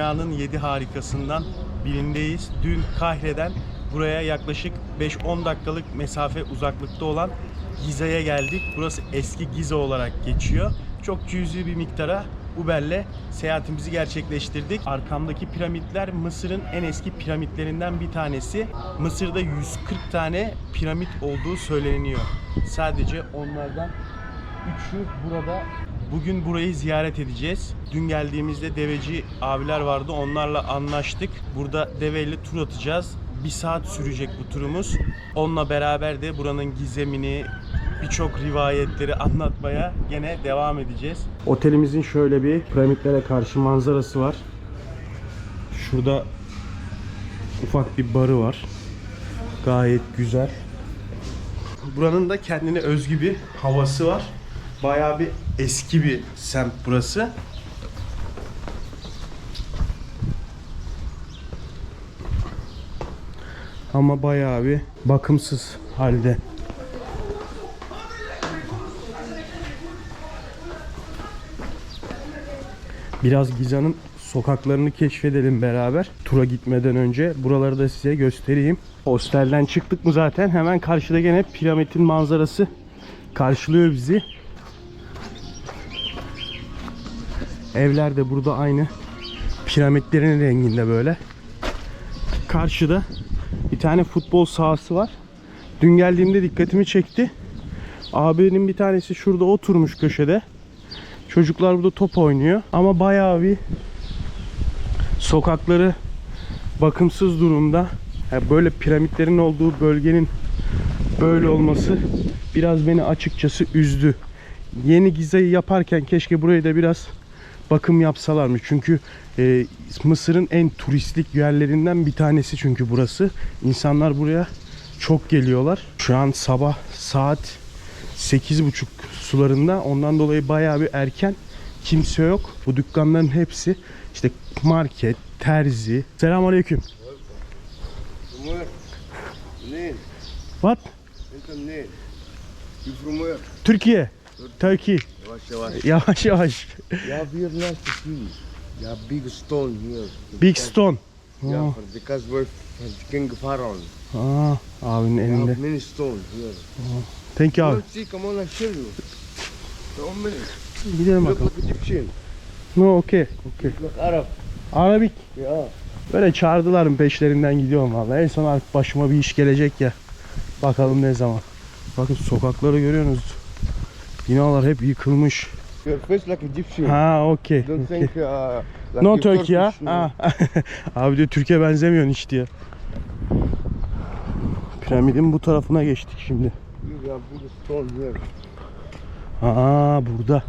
dünyanın 7 harikasından birindeyiz. Dün Kahire'den buraya yaklaşık 5-10 dakikalık mesafe uzaklıkta olan Gize'ye geldik. Burası eski Gize olarak geçiyor. Çok cüzi bir miktara Uber'le seyahatimizi gerçekleştirdik. Arkamdaki piramitler Mısır'ın en eski piramitlerinden bir tanesi. Mısır'da 140 tane piramit olduğu söyleniyor. Sadece onlardan Üçü burada. Bugün burayı ziyaret edeceğiz. Dün geldiğimizde deveci abiler vardı. Onlarla anlaştık. Burada deveyle tur atacağız. Bir saat sürecek bu turumuz. Onunla beraber de buranın gizemini, birçok rivayetleri anlatmaya gene devam edeceğiz. Otelimizin şöyle bir piramitlere karşı manzarası var. Şurada ufak bir barı var. Gayet güzel. Buranın da kendine özgü bir havası var. Bayağı bir eski bir semt burası. Ama bayağı bir bakımsız halde. Biraz Giza'nın sokaklarını keşfedelim beraber. Tura gitmeden önce buraları da size göstereyim. Hostelden çıktık mı zaten hemen karşıda gene piramidin manzarası karşılıyor bizi. Evler de burada aynı piramitlerin renginde böyle. Karşıda bir tane futbol sahası var. Dün geldiğimde dikkatimi çekti. Abinin bir tanesi şurada oturmuş köşede. Çocuklar burada top oynuyor. Ama bayağı bir sokakları bakımsız durumda. Yani böyle piramitlerin olduğu bölgenin böyle olması biraz beni açıkçası üzdü. Yeni Gize'yi yaparken keşke burayı da biraz bakım yapsalarmış. Çünkü e, Mısır'ın en turistik yerlerinden bir tanesi çünkü burası. İnsanlar buraya çok geliyorlar. Şu an sabah saat 8.30 sularında. Ondan dolayı bayağı bir erken. Kimse yok. Bu dükkanların hepsi işte market, terzi. Where? Name. What? Türkiye. Turkey. Yavaş yavaş. Yavaş yavaş. You have here nice to see. You have big stone here. Big stone. Yeah, Oh. because we're king Pharaoh. Aa, abinin You elinde. have many stone here. Thank you abi. Look, see, come on, I show you. So many. Gidelim Look bakalım. like Egyptian. No, okay. Okay. Look Arab. Arabik. Yeah. Böyle çağırdılarım peşlerinden gidiyorum vallahi. En son artık başıma bir iş gelecek ya. Bakalım ne zaman. Bakın sokakları görüyorsunuz. Binalar hep yıkılmış. Your face like Egyptian. Ha, okey. Don't okey. think uh, like No Turkey ya. No. Abi diyor Türkiye benzemiyorsun hiç diyor. Piramidin bu tarafına geçtik şimdi. Aa burada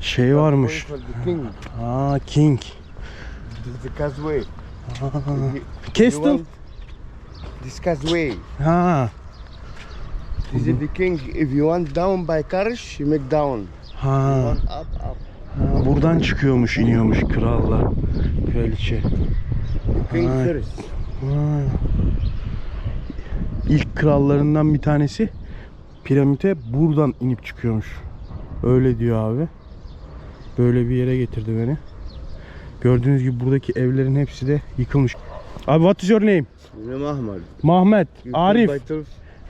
şey varmış. Aa King. The Castle. want This causeway. Ha. This is the king. If you want down by cars, you make down. Ha. You want up, up. ha. Buradan çıkıyormuş, iniyormuş krallar, kraliçe. King Ay. first. Ha. İlk krallarından bir tanesi piramite buradan inip çıkıyormuş. Öyle diyor abi. Böyle bir yere getirdi beni. Gördüğünüz gibi buradaki evlerin hepsi de yıkılmış. Abi what is your name? Benim Ahmet. Mahmet, Arif.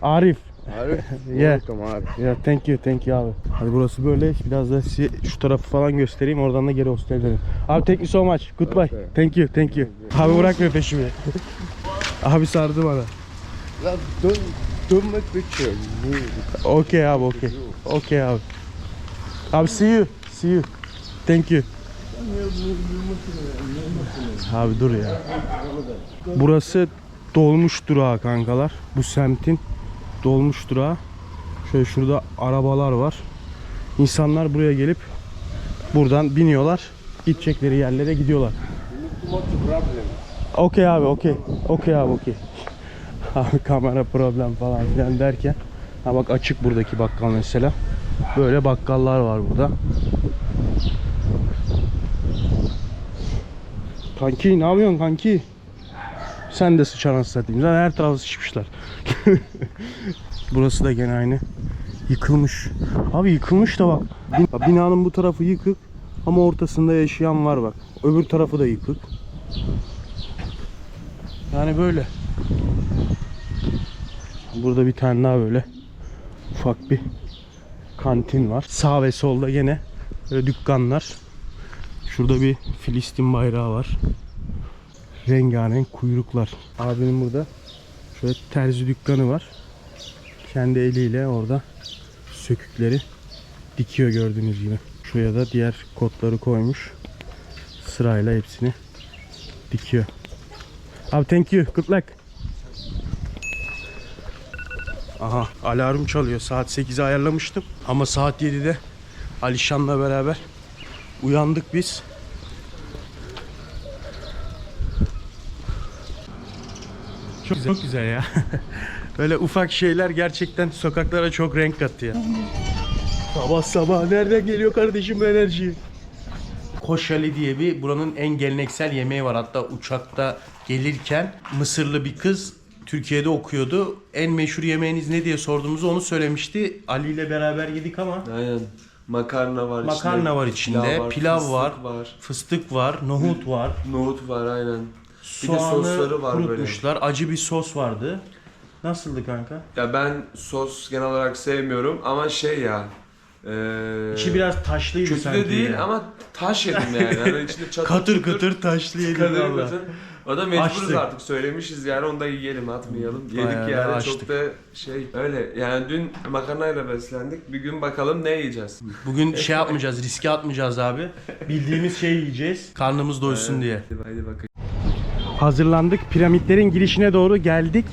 Arif. Arif. Yeah. Welcome Arif. Ya thank you, thank you abi. Hadi burası böyle. Biraz da size şu tarafı falan göstereyim. Oradan da geri hostele dönelim. Abi thank you so much. Goodbye. Okay. Thank you, thank you. Abi bırakmıyor peşimi. abi sardı bana. Don't make picture. You- Okay abi, okay. Okay abi. Abi see you. See you. Thank you. Abi dur ya. Burası dolmuş durağı kankalar. Bu semtin dolmuş durağı. Şöyle şurada arabalar var. İnsanlar buraya gelip buradan biniyorlar. Gidecekleri yerlere gidiyorlar. Okey abi okey. Okey abi okey. Abi kamera problem falan filan derken. Ha bak açık buradaki bakkal mesela. Böyle bakkallar var burada. Kanki ne yapıyorsun kanki? Sen de sıçan anasını satayım. Zaten her tarafı sıçmışlar. Burası da gene aynı. Yıkılmış. Abi yıkılmış da bak. Bin- Binanın bu tarafı yıkık. Ama ortasında yaşayan var bak. Öbür tarafı da yıkık. Yani böyle. Burada bir tane daha böyle ufak bir kantin var. Sağ ve solda yine böyle dükkanlar. Şurada bir Filistin bayrağı var. Rengarenk kuyruklar. Abinin burada şöyle terzi dükkanı var. Kendi eliyle orada sökükleri dikiyor gördüğünüz gibi. Şuraya da diğer kotları koymuş. Sırayla hepsini dikiyor. Abi thank you. Good luck. Aha alarm çalıyor. Saat 8'e ayarlamıştım. Ama saat 7'de Alişan'la beraber uyandık biz. Çok güzel, çok güzel ya. Böyle ufak şeyler gerçekten sokaklara çok renk kattı ya. Sabah sabah nereden geliyor kardeşim bu enerji? Koşali diye bir buranın en geleneksel yemeği var. Hatta uçakta gelirken Mısırlı bir kız Türkiye'de okuyordu. En meşhur yemeğiniz ne diye sorduğumuzda onu söylemişti. Ali ile beraber yedik ama Aynen. Makarna var içinde. makarna var içinde, pilav, var, fıstık var. fıstık var, nohut var. Nohut var aynen. Bir de sosları var böyle. kurutmuşlar. Acı bir sos vardı. Nasıldı kanka? Ya ben sos genel olarak sevmiyorum ama şey ya. Eee İçi biraz taşlıydı kötü sanki. de değil ya. ama taş yedim yani. yani içinde çatır katır katır taşlı yedim Katır valla. katır. O da mecburuz Açtık. artık söylemişiz yani onu da yiyelim atmayalım. Bayağı Yedik da yani açtık. çok da şey öyle yani dün makarnayla beslendik bir gün bakalım ne yiyeceğiz. Bugün şey yapmayacağız, riske atmayacağız abi. Bildiğimiz şey yiyeceğiz. Karnımız doysun diye. Hadi, hadi bakayım. Hazırlandık. Piramitlerin girişine doğru geldik.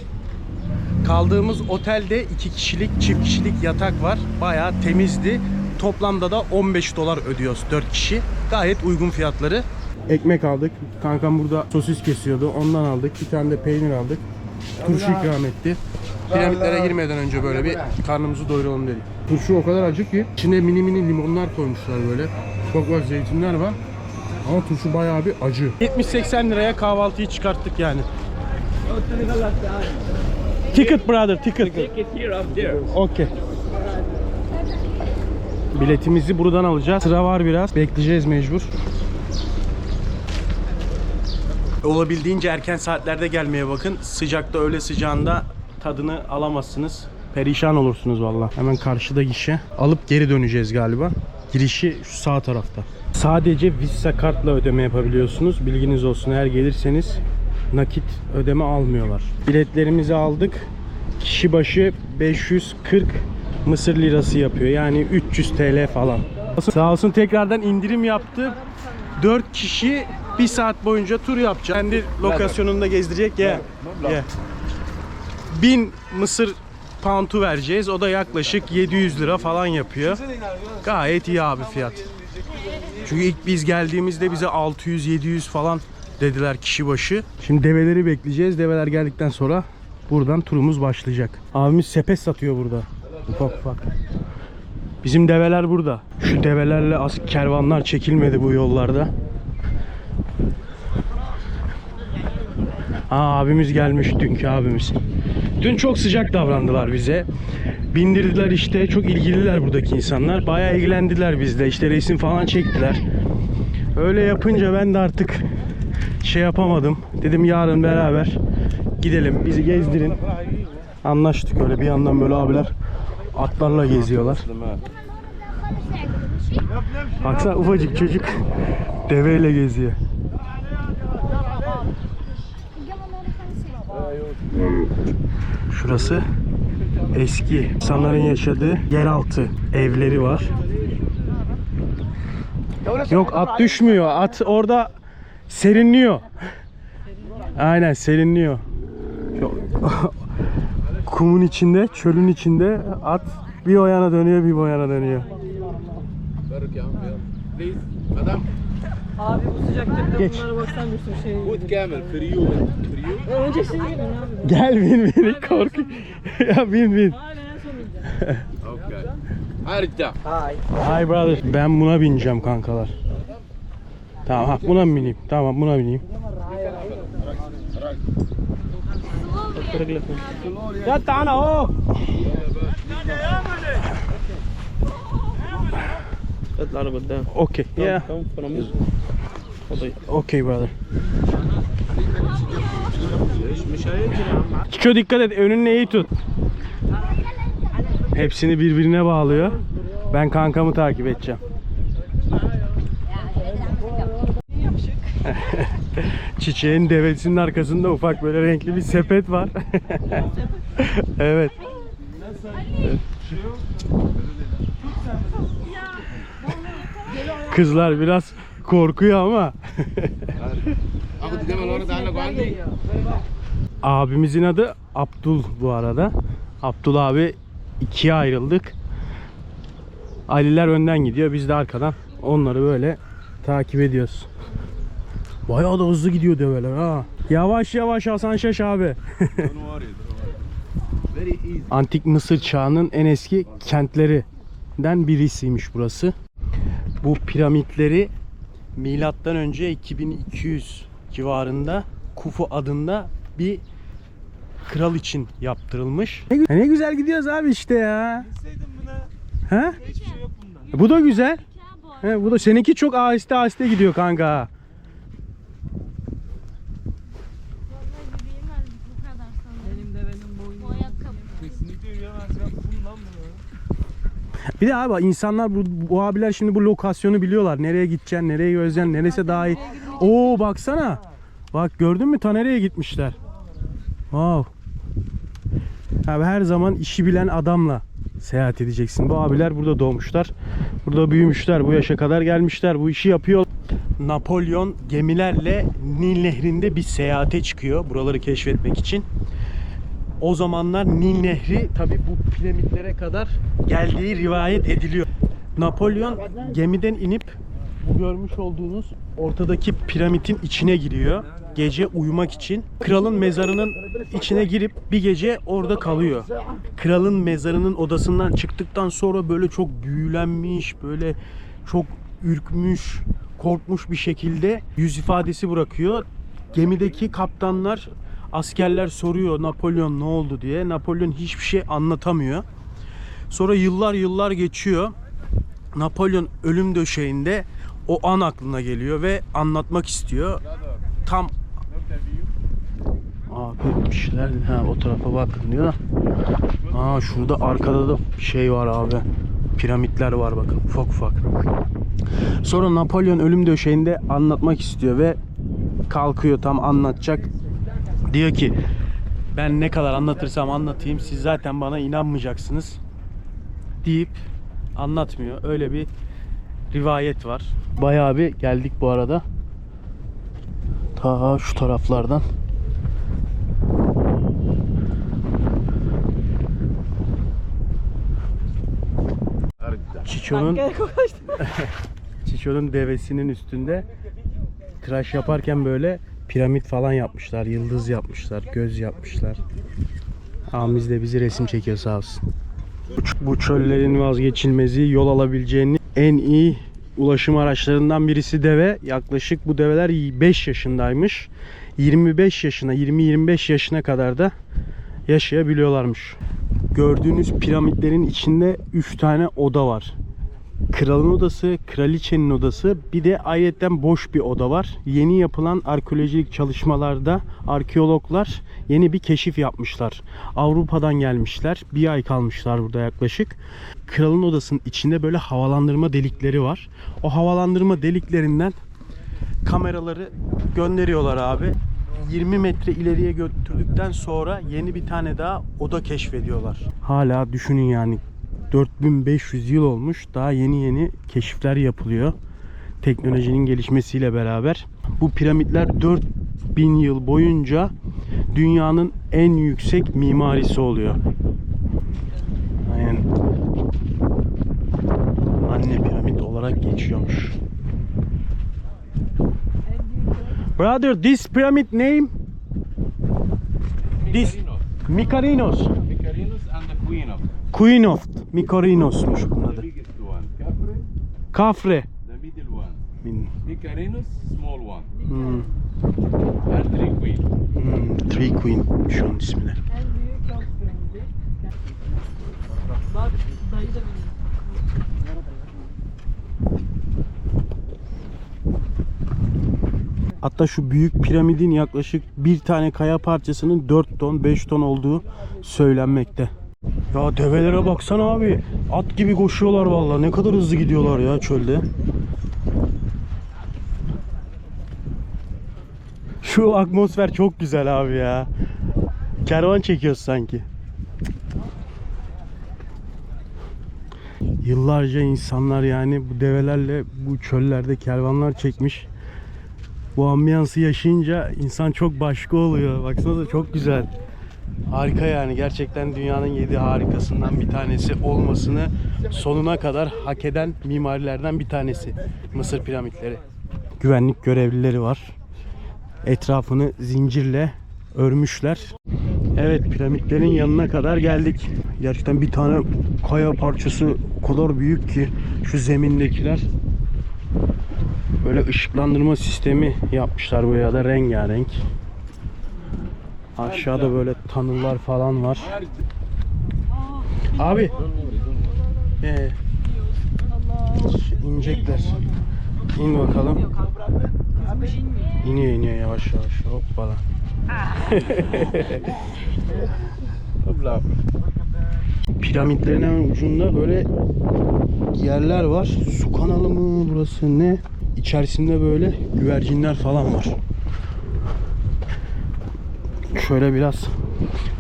Kaldığımız otelde iki kişilik, çift kişilik yatak var. Bayağı temizdi. Toplamda da 15 dolar ödüyoruz 4 kişi. Gayet uygun fiyatları. Ekmek aldık. Kankam burada sosis kesiyordu. Ondan aldık. Bir tane de peynir aldık. Turşu ikram etti. Piramitlere girmeden önce böyle bir karnımızı doyuralım dedik. Turşu o kadar acı ki içine mini mini limonlar koymuşlar böyle. Çok var zeytinler var. Ama turşu bayağı bir acı. 70-80 liraya kahvaltıyı çıkarttık yani. Ticket brother, ticket. Okey. Biletimizi buradan alacağız. Sıra var biraz. Bekleyeceğiz mecbur. Olabildiğince erken saatlerde gelmeye bakın. Sıcakta öğle sıcağında tadını alamazsınız. Perişan olursunuz valla. Hemen karşıda gişe. Alıp geri döneceğiz galiba. Girişi şu sağ tarafta. Sadece Visa kartla ödeme yapabiliyorsunuz. Bilginiz olsun eğer gelirseniz nakit ödeme almıyorlar. Biletlerimizi aldık. Kişi başı 540 Mısır lirası yapıyor. Yani 300 TL falan. Sağ olsun tekrardan indirim yaptı. 4 kişi 1 saat boyunca tur yapacak. Kendi lokasyonunda gezdirecek ya. Yeah. 1000 Mısır pound'u vereceğiz. O da yaklaşık 700 lira falan yapıyor. Gayet iyi abi fiyat. Çünkü ilk biz geldiğimizde bize 600-700 falan dediler kişi başı. Şimdi develeri bekleyeceğiz. Develer geldikten sonra buradan turumuz başlayacak. Abimiz sepet satıyor burada. Ufak ufak. Bizim develer burada. Şu develerle az kervanlar çekilmedi bu yollarda. Aa abimiz gelmiş dünkü abimiz. Dün çok sıcak davrandılar bize. Bindirdiler işte çok ilgililer buradaki insanlar. Bayağı ilgilendiler bizle. İşte resim falan çektiler. Öyle yapınca ben de artık şey yapamadım. Dedim yarın beraber gidelim bizi gezdirin. Anlaştık öyle bir yandan böyle abiler atlarla geziyorlar. Baksana ufacık çocuk deveyle geziyor. Şurası eski insanların yaşadığı yeraltı evleri var. Yok at düşmüyor. At orada serinliyor. Aynen serinliyor. Kumun içinde, çölün içinde at bir o yana dönüyor, bir bu yana dönüyor. Abi bu sıcakta Geç. bunlara baksan bir sürü şey. For you for you. Önce siz gidin abi. Gel bin bin korku. ya bin bin. Hala en son gideceğim. Okay. Arda. Hi. Hi brother. Ben buna bineceğim kankalar. Tamam ha buna mı bineyim? Tamam buna bineyim. Ya tana o. Let the araba down. Okay. Come, yeah. Come from this. Okay brother. Çiko dikkat et önünle iyi tut. Hepsini birbirine bağlıyor. Ben kankamı takip edeceğim. Çiçeğin devesinin arkasında ufak böyle renkli bir sepet var. evet. evet. Kızlar biraz korkuyor ama. Abimizin adı Abdul bu arada. Abdul abi ikiye ayrıldık. Aliler önden gidiyor. Biz de arkadan onları böyle takip ediyoruz. Bayağı da hızlı gidiyor develer ha. Yavaş yavaş Hasan Şaş abi. Antik Mısır çağının en eski kentlerinden birisiymiş burası. Bu piramitleri milattan önce 2200 civarında Kufu adında bir kral için yaptırılmış. Ne, gü- ne güzel gidiyoruz abi işte ya. Ha? Bu da güzel. He, bu da seninki çok aheste aheste gidiyor kanka. bu kadar sanırım. Benim devenin boynu. Bu ayakkabı. Bir de abi insanlar bu, bu abiler şimdi bu lokasyonu biliyorlar. Nereye gideceksin, nereye gözeceksin, neresi daha iyi. Oo baksana. Bak gördün mü ta nereye gitmişler. Wow. Abi her zaman işi bilen adamla seyahat edeceksin. Bu abiler burada doğmuşlar. Burada büyümüşler. Bu yaşa kadar gelmişler. Bu işi yapıyor. Napolyon gemilerle Nil Nehri'nde bir seyahate çıkıyor. Buraları keşfetmek için. O zamanlar Nil Nehri tabi bu piramitlere kadar geldiği rivayet ediliyor. Napolyon gemiden inip bu görmüş olduğunuz ortadaki piramidin içine giriyor. Gece uyumak için. Kralın mezarının içine girip bir gece orada kalıyor. Kralın mezarının odasından çıktıktan sonra böyle çok büyülenmiş, böyle çok ürkmüş, korkmuş bir şekilde yüz ifadesi bırakıyor. Gemideki kaptanlar, askerler soruyor Napolyon ne oldu diye. Napolyon hiçbir şey anlatamıyor. Sonra yıllar yıllar geçiyor. Napolyon ölüm döşeğinde o an aklına geliyor ve anlatmak istiyor. Tam Abi bir şeyler ha o tarafa bakın diyor da. Aa şurada arkada da şey var abi. Piramitler var bakın ufak ufak. Sonra Napolyon ölüm döşeğinde anlatmak istiyor ve kalkıyor tam anlatacak. Diyor ki ben ne kadar anlatırsam anlatayım siz zaten bana inanmayacaksınız deyip anlatmıyor. Öyle bir rivayet var. Bayağı bir geldik bu arada. Ta şu taraflardan. Çiço'nun. Çiço'nun devesinin üstünde tıraş yaparken böyle piramit falan yapmışlar, yıldız yapmışlar, göz yapmışlar. Abimiz de bizi resim çekiyor sağ olsun. Bu çöllerin vazgeçilmezi yol alabileceğini en iyi ulaşım araçlarından birisi deve. Yaklaşık bu develer 5 yaşındaymış. 25 yaşına, 20-25 yaşına kadar da yaşayabiliyorlarmış. Gördüğünüz piramitlerin içinde 3 tane oda var. Kralın odası, kraliçenin odası, bir de ayrıca boş bir oda var. Yeni yapılan arkeolojik çalışmalarda arkeologlar yeni bir keşif yapmışlar. Avrupa'dan gelmişler. Bir ay kalmışlar burada yaklaşık. Kralın odasının içinde böyle havalandırma delikleri var. O havalandırma deliklerinden kameraları gönderiyorlar abi. 20 metre ileriye götürdükten sonra yeni bir tane daha oda keşfediyorlar. Hala düşünün yani 4500 yıl olmuş. Daha yeni yeni keşifler yapılıyor. Teknolojinin gelişmesiyle beraber. Bu piramitler 4000 yıl boyunca dünyanın en yüksek mimarisi oluyor. Aynen. Anne piramit olarak geçiyormuş. Brother, this pyramid name? This Mykarinos. Mykarinos and the queen of Queen of Mikorinos'muş bunun adı. Kafre. The middle Min. Mikorinos small one. Hmm. Her three queen. Hmm, three queen şu an ismini. En büyük kafrendi. Dayı da benim. Hatta şu büyük piramidin yaklaşık bir tane kaya parçasının 4 ton 5 ton olduğu söylenmekte. Ya develere baksana abi. At gibi koşuyorlar vallahi. Ne kadar hızlı gidiyorlar ya çölde. Şu atmosfer çok güzel abi ya. Kervan çekiyoruz sanki. Yıllarca insanlar yani bu develerle bu çöllerde kervanlar çekmiş. Bu ambiyansı yaşayınca insan çok başka oluyor. Baksanıza çok güzel. Harika yani gerçekten dünyanın yedi harikasından bir tanesi olmasını sonuna kadar hak eden mimarilerden bir tanesi Mısır piramitleri. Güvenlik görevlileri var. Etrafını zincirle örmüşler. Evet piramitlerin yanına kadar geldik. Gerçekten bir tane kaya parçası o kadar büyük ki şu zemindekiler böyle ışıklandırma sistemi yapmışlar buraya da rengarenk. Aşağıda böyle tanırlar falan var. Abi. Ee, inecekler. İn bakalım. İniyor iniyor yavaş yavaş. Hoppala. Piramitlerin hemen ucunda böyle yerler var. Su kanalı mı burası ne? İçerisinde böyle güvercinler falan var. Şöyle biraz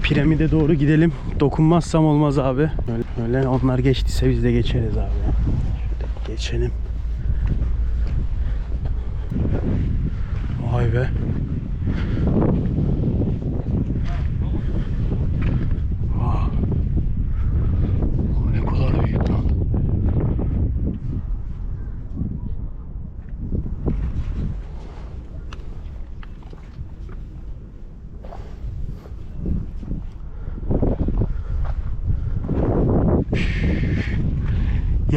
piramide doğru gidelim. Dokunmazsam olmaz abi. Öyle, öyle onlar geçtiyse biz de geçeriz abi. Şöyle geçelim. Vay be. Vah. Ne kadar büyük lan.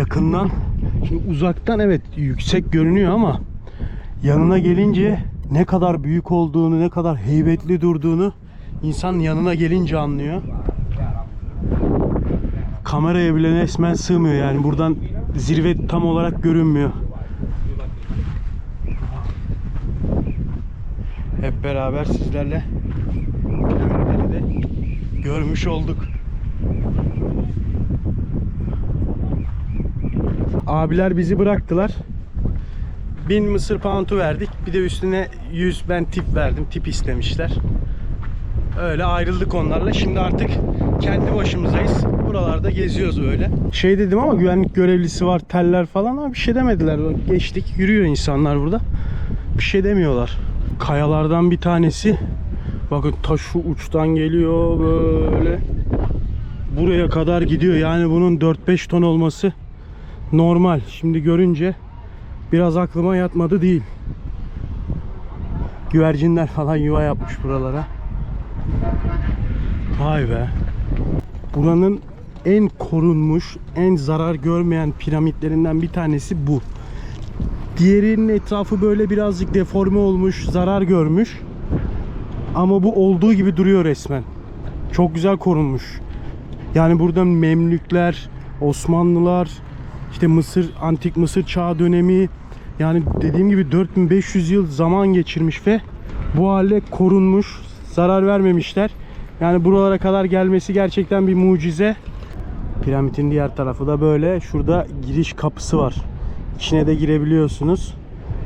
Yakından şimdi uzaktan evet yüksek görünüyor ama yanına gelince ne kadar büyük olduğunu, ne kadar heybetli durduğunu insan yanına gelince anlıyor. Kameraya bile resmen sığmıyor yani buradan zirve tam olarak görünmüyor. Hep beraber sizlerle görmüş olduk. Abiler bizi bıraktılar. 1000 mısır pound'u verdik. Bir de üstüne 100 ben tip verdim. Tip istemişler. Öyle ayrıldık onlarla. Şimdi artık kendi başımızdayız. Buralarda geziyoruz böyle. Şey dedim ama güvenlik görevlisi var, teller falan ama bir şey demediler. Geçtik, yürüyor insanlar burada. Bir şey demiyorlar. Kayalardan bir tanesi bakın taş şu uçtan geliyor böyle buraya kadar gidiyor. Yani bunun 4-5 ton olması normal. Şimdi görünce biraz aklıma yatmadı değil. Güvercinler falan yuva yapmış buralara. Vay be. Buranın en korunmuş, en zarar görmeyen piramitlerinden bir tanesi bu. Diğerinin etrafı böyle birazcık deforme olmuş, zarar görmüş. Ama bu olduğu gibi duruyor resmen. Çok güzel korunmuş. Yani burada Memlükler, Osmanlılar, işte Mısır, antik Mısır çağı dönemi yani dediğim gibi 4500 yıl zaman geçirmiş ve bu hale korunmuş, zarar vermemişler. Yani buralara kadar gelmesi gerçekten bir mucize. Piramidin diğer tarafı da böyle. Şurada giriş kapısı var. İçine de girebiliyorsunuz.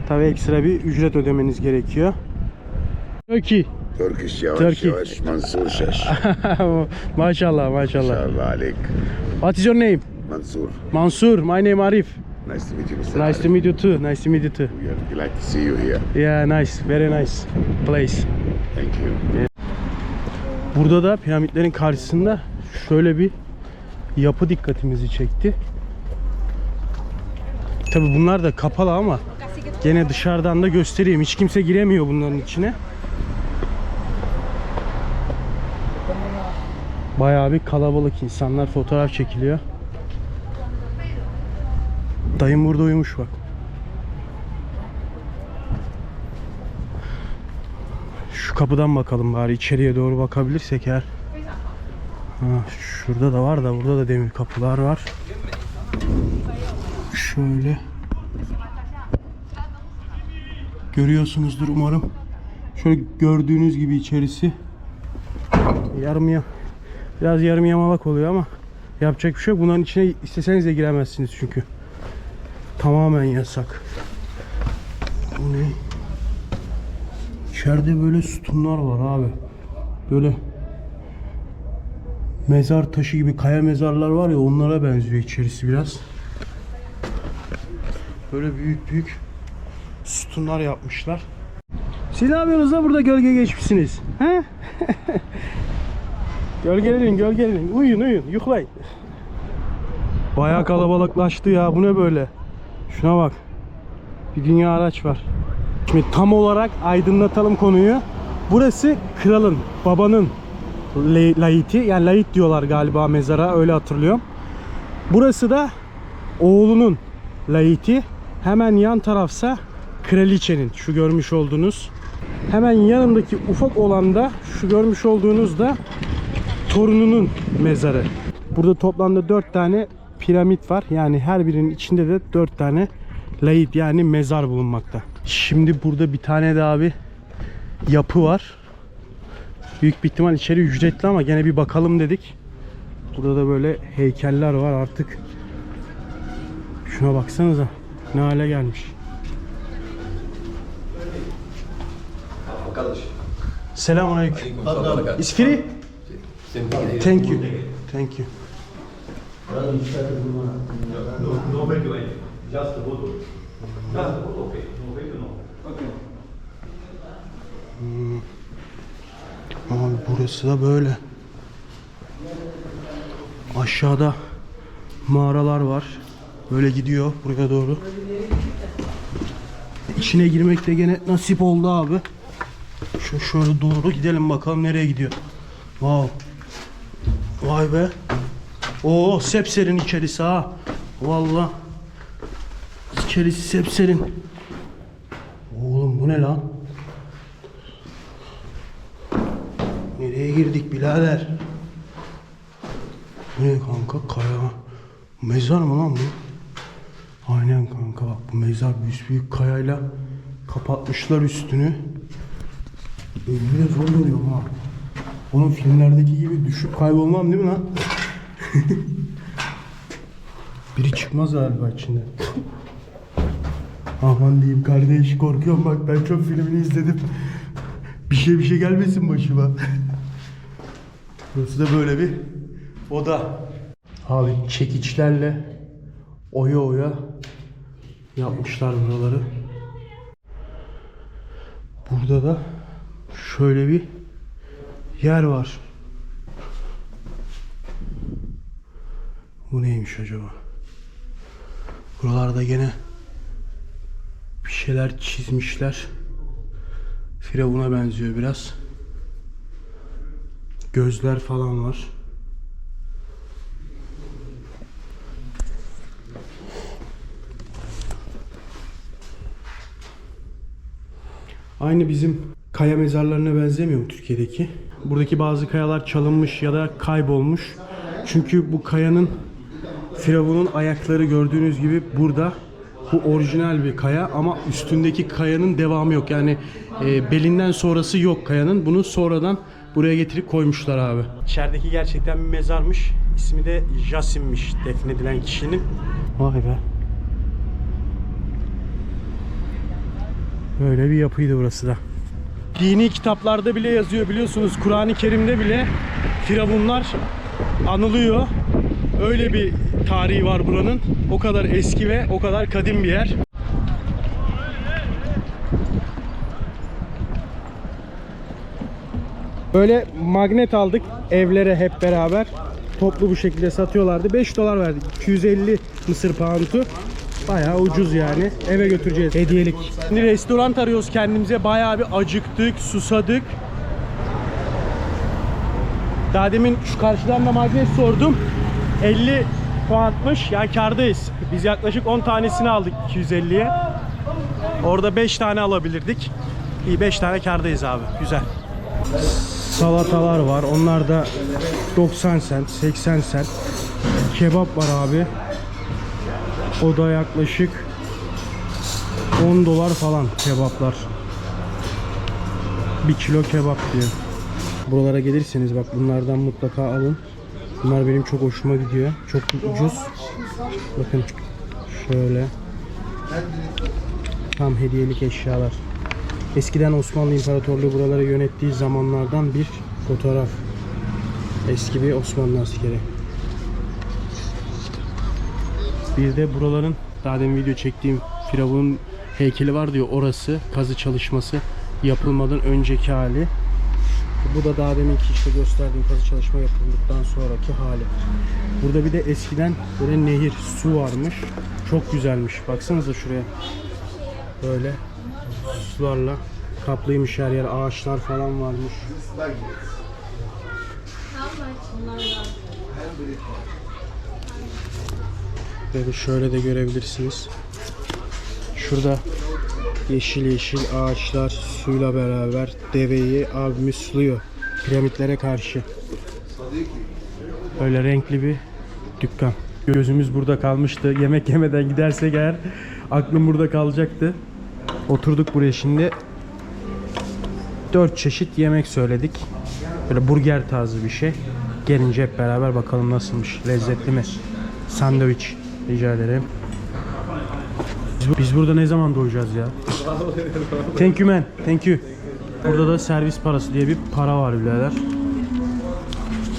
Tabii ekstra bir ücret ödemeniz gerekiyor. Turkey. Turkish yavaş Turkey. yavaş Mansur Şaş. maşallah maşallah. Allah aleyk. What is your name? Mansur. Mansur. My name Arif. Nice to meet you Mr. Nice to meet you too. Nice to meet you too. We are glad to see you here. Yeah, nice. Very nice place. Thank you. Burada da piramitlerin karşısında şöyle bir yapı dikkatimizi çekti. Tabi bunlar da kapalı ama gene dışarıdan da göstereyim. Hiç kimse giremiyor bunların içine. Bayağı bir kalabalık insanlar fotoğraf çekiliyor. Dayım burada uyumuş bak. Şu kapıdan bakalım bari içeriye doğru bakabilirsek eğer. Ha, şurada da var da burada da demir kapılar var. Şöyle. Görüyorsunuzdur umarım. Şöyle gördüğünüz gibi içerisi yarım ya biraz yarım yamalak oluyor ama yapacak bir şey yok. Bunların içine isteseniz de giremezsiniz çünkü. Tamamen yasak. Bu ne? İçeride böyle sütunlar var abi. Böyle mezar taşı gibi kaya mezarlar var ya onlara benziyor içerisi biraz. Böyle büyük büyük sütunlar yapmışlar. Siz ne yapıyorsunuz da burada gölge geçmişsiniz? He? gölgelenin gölgelenin. Uyuyun uyuyun yuklayın. Bayağı kalabalıklaştı ya bu ne böyle? Şuna bak. Bir dünya araç var. Şimdi tam olarak aydınlatalım konuyu. Burası kralın, babanın le- layiti. Yani layit diyorlar galiba mezara öyle hatırlıyorum. Burası da oğlunun layiti. Hemen yan tarafsa kraliçenin şu görmüş olduğunuz. Hemen yanındaki ufak olan da şu görmüş olduğunuz da torununun mezarı. Burada toplamda 4 tane piramit var. Yani her birinin içinde de 4 tane layit yani mezar bulunmakta. Şimdi burada bir tane daha bir yapı var. Büyük bir ihtimal içeri ücretli ama gene bir bakalım dedik. Burada da böyle heykeller var artık. Şuna baksanıza ne hale gelmiş. Selamun aleyküm. Is free? Thank you. Thank you. Hmm. Abi burası da böyle. Aşağıda mağaralar var. Böyle gidiyor buraya doğru. İçine girmek de gene nasip oldu abi. Şu şöyle doğru gidelim bakalım nereye gidiyor. Wow. Vay be. Oo sepserin içerisi ha. Vallahi. İçerisi sepserin. Oğlum bu ne lan? Nereye girdik birader? Bu ne kanka? Kaya. Mezar mı lan bu? Aynen kanka bak bu mezar büyük büyük kayayla kapatmışlar üstünü. Elime zor dönüyorum ha. Onun filmlerdeki gibi düşüp kaybolmam değil mi lan? Biri çıkmaz galiba içinden. Aman diyeyim kardeş korkuyorum bak ben çok filmini izledim. Bir şey bir şey gelmesin başıma. Burası da böyle bir oda. Abi çekiçlerle oya oya yapmışlar buraları. Burada da şöyle bir yer var. Bu neymiş acaba? Buralarda gene bir şeyler çizmişler. Firavuna benziyor biraz. Gözler falan var. Aynı bizim kaya mezarlarına benzemiyor mu Türkiye'deki? Buradaki bazı kayalar çalınmış ya da kaybolmuş. Çünkü bu kayanın Firavun'un ayakları gördüğünüz gibi burada bu orijinal bir kaya ama üstündeki kayanın devamı yok. Yani e, belinden sonrası yok kayanın. Bunu sonradan buraya getirip koymuşlar abi. İçerideki gerçekten bir mezarmış. İsmi de Jasim'miş defnedilen kişinin. Vay be. Böyle bir yapıydı burası da. Dini kitaplarda bile yazıyor biliyorsunuz. Kur'an-ı Kerim'de bile firavunlar anılıyor. Öyle bir tarihi var buranın. O kadar eski ve o kadar kadim bir yer. Böyle magnet aldık evlere hep beraber. Toplu bu şekilde satıyorlardı. 5 dolar verdik. 250 mısır poundu. Bayağı ucuz yani. Eve götüreceğiz hediyelik. Şimdi restoran arıyoruz kendimize. Bayağı bir acıktık, susadık. Daha demin şu karşıdan da magnet sordum. 50 puanmış. Yani kardayız. Biz yaklaşık 10 tanesini aldık 250'ye. Orada 5 tane alabilirdik. İyi 5 tane kardayız abi. Güzel. Salatalar var. Onlar da 90 sent, 80 sent. Kebap var abi. O da yaklaşık 10 dolar falan kebaplar. 1 kilo kebap diyor. Buralara gelirseniz bak bunlardan mutlaka alın. Bunlar benim çok hoşuma gidiyor. Çok ucuz. Bakın şöyle. Tam hediyelik eşyalar. Eskiden Osmanlı İmparatorluğu buraları yönettiği zamanlardan bir fotoğraf. Eski bir Osmanlı askeri. Bir de buraların daha demin video çektiğim Firavun'un heykeli var diyor orası kazı çalışması yapılmadan önceki hali. Bu da daha deminki işte gösterdiğim kazı çalışma yapıldıktan sonraki hali. Burada bir de eskiden böyle nehir, su varmış. Çok güzelmiş. Baksanıza şuraya. Böyle sularla kaplıymış her yer. Ağaçlar falan varmış. Böyle şöyle de görebilirsiniz. Şurada yeşil yeşil ağaçlar suyla beraber deveyi abimiz suluyor. Piramitlere karşı. Böyle renkli bir dükkan. Gözümüz burada kalmıştı. Yemek yemeden gidersek eğer aklım burada kalacaktı. Oturduk buraya şimdi. Dört çeşit yemek söyledik. Böyle burger tarzı bir şey. Gelince hep beraber bakalım nasılmış. Lezzetli mi? Sandviç. Rica ederim. Biz, biz burada ne zaman doğacağız ya? Thank you man. Thank you. Burada da servis parası diye bir para var birader.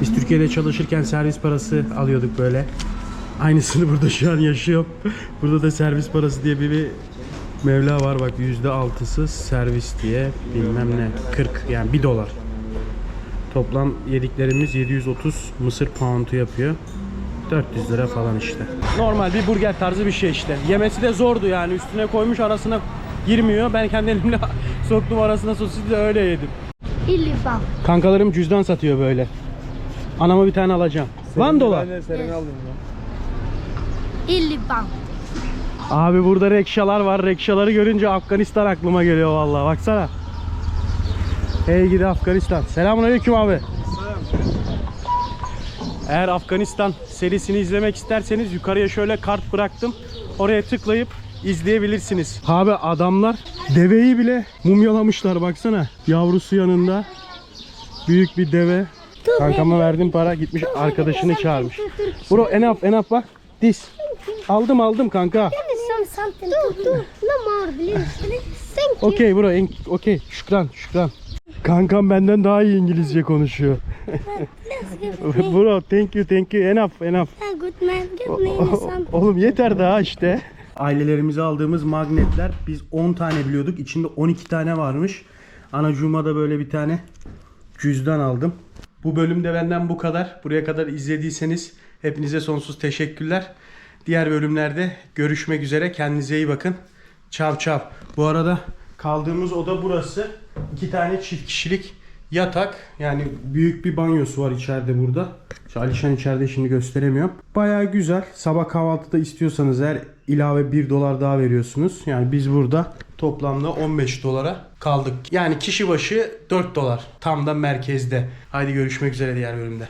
Biz Türkiye'de çalışırken servis parası alıyorduk böyle. Aynısını burada şu an yaşıyorum. Burada da servis parası diye bir, bir mevla var bak yüzde altısı servis diye bilmem ne 40 yani 1 dolar. Toplam yediklerimiz 730 mısır poundu yapıyor. 400 lira falan işte. Normal bir burger tarzı bir şey işte. Yemesi de zordu yani. Üstüne koymuş arasına girmiyor. Ben kendi elimle soktum arasına sosis de öyle yedim. İlliban. Kankalarım cüzdan satıyor böyle. Anama bir tane alacağım. One dolar. İlliban. Abi burada rekşalar var. Rekşaları görünce Afganistan aklıma geliyor vallahi. Baksana. Hey gidi Afganistan. Selamünaleyküm abi. Eğer Afganistan serisini izlemek isterseniz yukarıya şöyle kart bıraktım. Oraya tıklayıp izleyebilirsiniz. Abi adamlar deveyi bile mumyalamışlar baksana. Yavrusu yanında. Büyük bir deve. Kankama verdim para gitmiş arkadaşını çağırmış. Bro enough enough bak. This. Aldım aldım kanka. Okey bro, okey. Şükran, şükran. Kankam benden daha iyi İngilizce konuşuyor. Bro, thank you, thank you. Enough, enough. good man. Give me some. Oğlum yeter daha işte. Ailelerimize aldığımız magnetler biz 10 tane biliyorduk. İçinde 12 tane varmış. Anacığıma da böyle bir tane cüzdan aldım. Bu bölümde benden bu kadar. Buraya kadar izlediyseniz hepinize sonsuz teşekkürler. Diğer bölümlerde görüşmek üzere. Kendinize iyi bakın. Çav çav. Bu arada kaldığımız oda burası. İki tane çift kişilik yatak. Yani büyük bir banyosu var içeride burada. Şu Alişan içeride şimdi gösteremiyorum. Baya güzel. Sabah kahvaltıda istiyorsanız eğer ilave 1 dolar daha veriyorsunuz. Yani biz burada toplamda 15 dolara kaldık. Yani kişi başı 4 dolar. Tam da merkezde. Haydi görüşmek üzere diğer bölümde.